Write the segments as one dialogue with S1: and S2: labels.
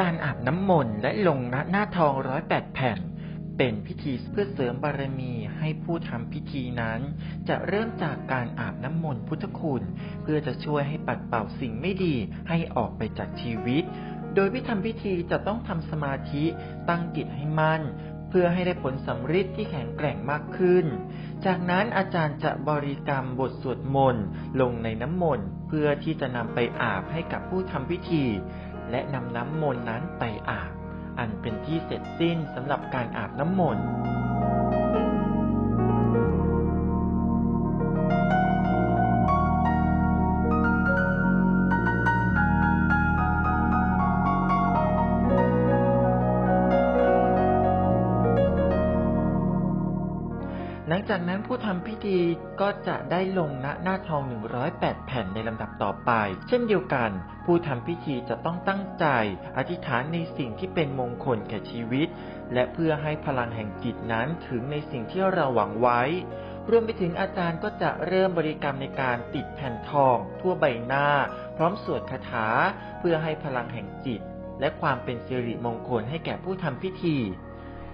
S1: การอาบน้ำมนต์และลงหน้าทองร้อยแปดแผ่น เป็นพิธีเพื่อเสริมบารมีให้ผู้ทำพิธีนั้น จะเริ่มจากการอาบน้ำมนต์พุทธคุณ เพื่อจะช่วยให้ปัดเป่าสิ่งไม่ดีให้ออกไปจากชีวิต โดยวิธีทำพิธีจะต้องทำสมาธิตั้งจิตให้มั่นเพื่อให้ได้ผลสำฤทธิ์ที่แข็งแกร่งมากขึ้น จากนั้นอาจารย์จะบริกรรมบทสวดมนต์ลงในน้ำมนต์เพื่อที่จะนำไปอาบให้กับผู้ทำพิธี และนำน้ำมนต์นั้นไปอาบ อันเป็นที่เสร็จสิ้นสำหรับการอาบน้ำมนต์ หลังจากนั้นผู้ทำพิธีก็จะได้ลงณหน้าทอง 108 แผ่นในลำดับต่อไป เช่นเดียวกัน ผู้ทำพิธีจะต้องตั้งใจ อธิษฐานในสิ่งที่เป็นมงคลแก่ชีวิต และเพื่อให้พลังแห่งจิตนั้นถึงในสิ่งที่เราหวังไว้รวมไปถึงอาจารย์ก็จะเริ่มบริกรรมในการติดแผ่นทอง ทั่วใบหน้า พร้อมสวดคาถา เพื่อให้พลังแห่งจิต และความเป็นสิริมงคลให้แก่ผู้ทำพิธี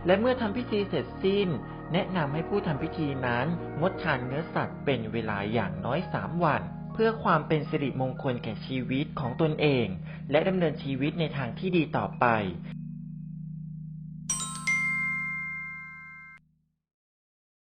S1: และเมื่อทำพิธีเสร็จสิ้น แนะนำให้ผู้ทำพิธีนั้นงดทานเนื้อสัตว์เป็นเวลาอย่างน้อยสามวัน เพื่อความเป็นสิริมงคลแก่ชีวิตของตนเอง และดำเนินชีวิตในทางที่ดีต่อไป